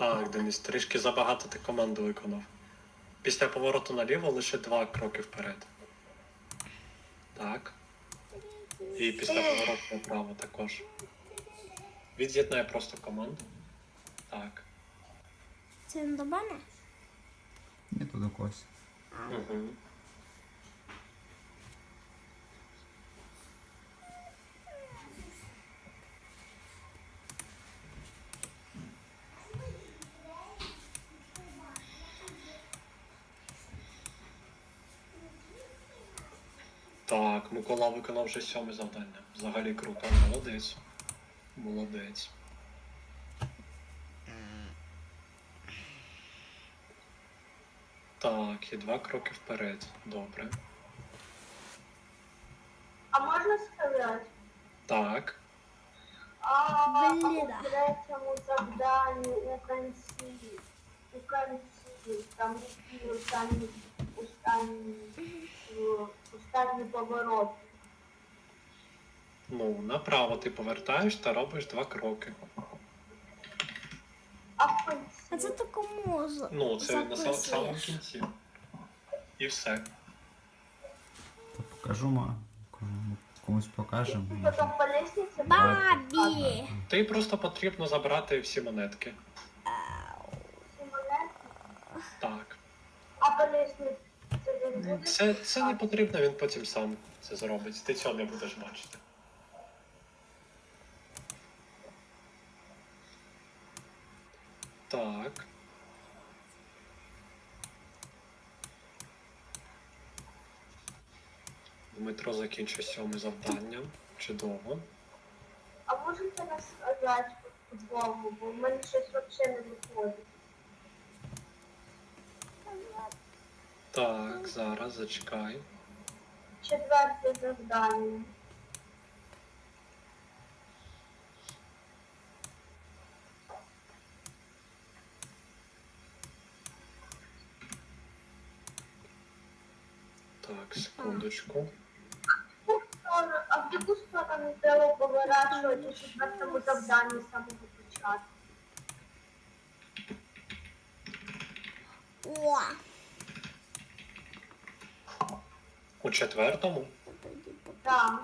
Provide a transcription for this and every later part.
Так, Денис, трішки забагато ти команду виконав. Після повороту наліво лише два кроки вперед. Так. І після повороту направо також. Від'єднай просто команду. Так. Це не до мене? Ні, то до когось. Угу. Так, Микола виконав вже сьоме завдання. Взагалі круто, молодець. Молодець. Так, і два кроки вперед. Добре. А можна сказати? Так. А у третьому завданні у кінці, у кінці, там які останні, останні, останні повороти. Ну, направо ти повертаєш та робиш два кроки. А в кінці? А це тільки можу. Ну, це на сам- самому записуєш. кінці. І все. То покажу, ма. Кому- Комусь покажемо. Ти може. по лестниці Бабі! Тобі просто потрібно забрати всі монетки. всі монети, Так. а по лестниці він буде? Це, це не потрібно, він потім сам це зробить. Ти цього не будеш бачити. Так. Дмитро закінчив сьоме завдання. Чудово. А можете розказати по футболу, бо в мене щось взагалі не виходить. Так, зараз зачекай. Четверте завдання. Так, секундочку. Ну, А в яку сторону треба поворачувати у четвертому завданні з самого початку? О! У четвертому Так.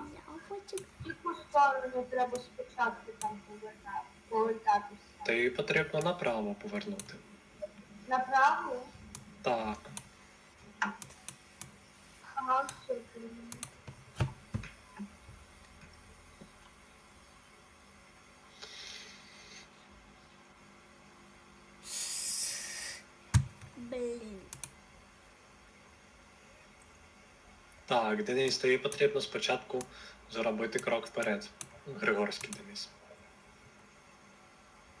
Яку сторону треба спочатку там повертати, повертатися? тобі потрібно направо повернути. Направо? Так. Все, зрозуміло. Блін. Так, Денис, тобі потрібно спочатку зробити крок вперед. Григорський Денис.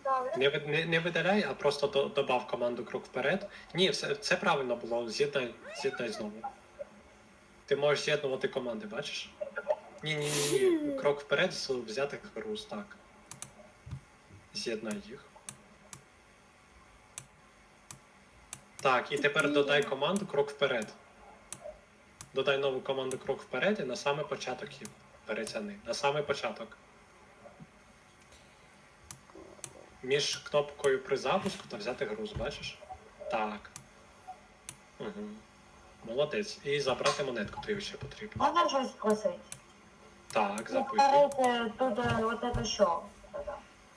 Добре. Не, не, не видаляй, а просто до, добав команду крок вперед. Ні, все, це правильно було. З'єднай, з'єднай знову. Ти можеш з'єднувати команди, бачиш? Ні, ні, ні, ні. Крок вперед з взятих груз, так. З'єднай їх. Так, і тепер додай команду крок вперед. Додай нову команду крок вперед і на саме початок їх перетяни. На самий початок. Між кнопкою при запуску та взяти груз, бачиш? Так. Угу. Молодець. І забрати монетку тобі ще потрібно. Можно что спросить? Так, запитуй. Повторите тут э, вот это что?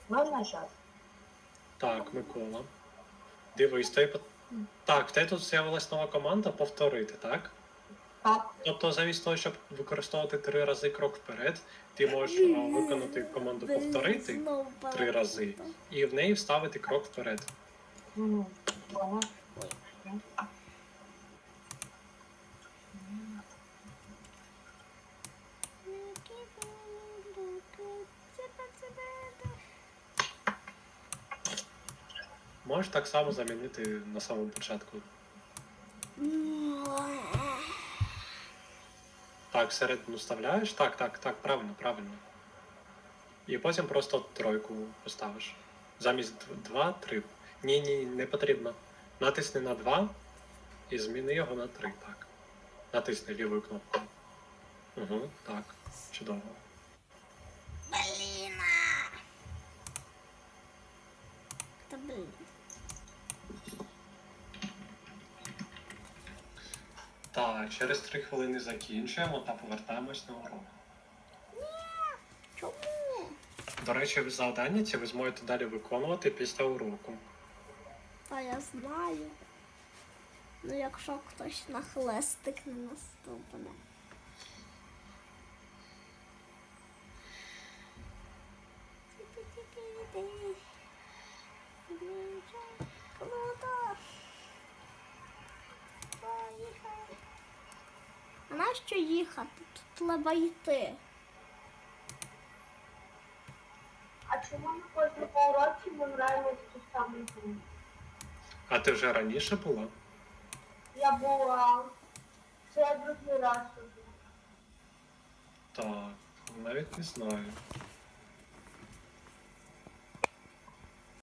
Можно сейчас? Так, Микола. Дивись, той по- Так, в тебе тут з'явилась нова команда повторити, так? Тобто, замість того, щоб використовувати три рази крок вперед, ти можеш виконати команду повторити три рази і в неї вставити крок вперед. Можеш так само замінити на самому початку. Так, всередину вставляєш. Так, так, так, правильно, правильно. І потім просто тройку поставиш. Замість 2, 3. Ні, ні, не потрібно. Натисни на 2 і зміни його на 3. Так. Натисни лівою кнопкою. Угу, так. Чудово. Блін. Та блін. Так, через 3 хвилини закінчуємо та повертаємось на урок. Чому? До речі, завдання ці ви зможете далі виконувати після уроку. Та я знаю. Ну якщо хтось на хлестик не наступне. Круто. Поїхали. А нащо їхати? Тут треба йти. А чому на кожному уроці ми граємо в ту саму гру? А ти вже раніше була? Я була. Це я другий раз уже. Так, навіть не знаю.